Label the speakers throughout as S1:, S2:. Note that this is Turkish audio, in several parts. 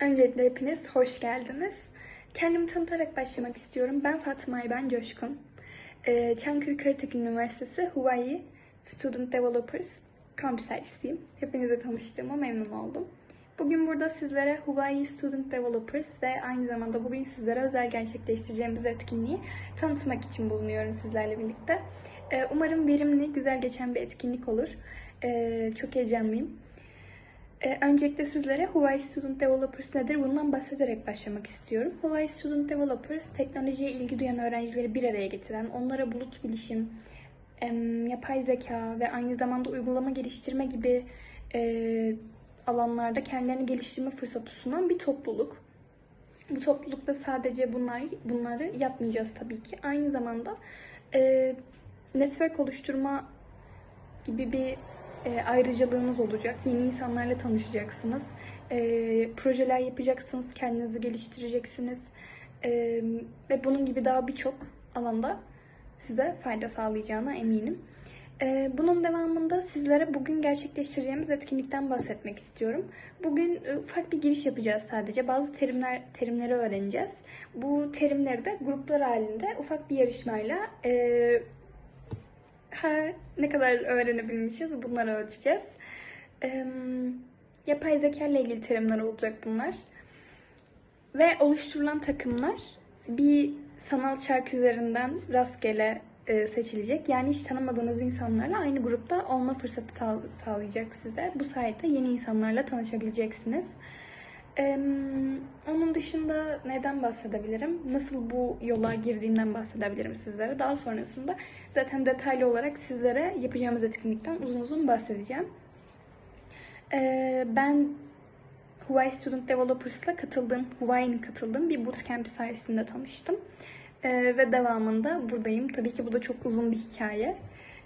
S1: Öncelikle hepiniz hoş geldiniz. Kendimi tanıtarak başlamak istiyorum. Ben Fatma Ben Coşkun. Ee, Çankırı Karatek Üniversitesi Hawaii Student Developers kampüsaycisiyim. Hepinize tanıştığıma memnun oldum. Bugün burada sizlere Hawaii Student Developers ve aynı zamanda bugün sizlere özel gerçekleştireceğimiz etkinliği tanıtmak için bulunuyorum sizlerle birlikte. Ee, umarım verimli, güzel geçen bir etkinlik olur. Ee, çok heyecanlıyım. Ee, öncelikle sizlere Hawaii Student Developers nedir bundan bahsederek başlamak istiyorum. Hawaii Student Developers, teknolojiye ilgi duyan öğrencileri bir araya getiren, onlara bulut bilişim, yapay zeka ve aynı zamanda uygulama geliştirme gibi e, alanlarda kendilerini geliştirme fırsatı sunan bir topluluk. Bu toplulukta sadece bunlar, bunları yapmayacağız tabii ki. Aynı zamanda e, network oluşturma gibi bir e, ayrıcalığınız olacak. Yeni insanlarla tanışacaksınız. E, projeler yapacaksınız, kendinizi geliştireceksiniz. E, ve bunun gibi daha birçok alanda size fayda sağlayacağına eminim. E, bunun devamında sizlere bugün gerçekleştireceğimiz etkinlikten bahsetmek istiyorum. Bugün e, ufak bir giriş yapacağız sadece. Bazı terimler terimleri öğreneceğiz. Bu terimleri de gruplar halinde ufak bir yarışmayla e, her ne kadar öğrenebilmişiz bunları ölçeceğiz. Yapay zeka ile ilgili terimler olacak bunlar. Ve oluşturulan takımlar bir sanal çark üzerinden rastgele e, seçilecek. Yani hiç tanımadığınız insanlarla aynı grupta olma fırsatı sağ- sağlayacak size. Bu sayede yeni insanlarla tanışabileceksiniz. Ee, onun dışında neden bahsedebilirim? Nasıl bu yola girdiğimden bahsedebilirim sizlere. Daha sonrasında zaten detaylı olarak sizlere yapacağımız etkinlikten uzun uzun bahsedeceğim. Ee, ben Hawaii Student Developers'la katıldığım, Hawaii'nin katıldığım bir bootcamp sayesinde tanıştım. Ee, ve devamında buradayım. Tabii ki bu da çok uzun bir hikaye.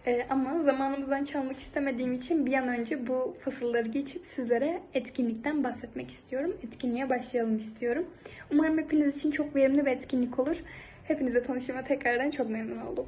S1: Ee, ama zamanımızdan çalmak istemediğim için bir an önce bu fasılları geçip sizlere etkinlikten bahsetmek istiyorum. Etkinliğe başlayalım istiyorum. Umarım hepiniz için çok verimli bir etkinlik olur. Hepinize tanıştığıma tekrardan çok memnun oldum.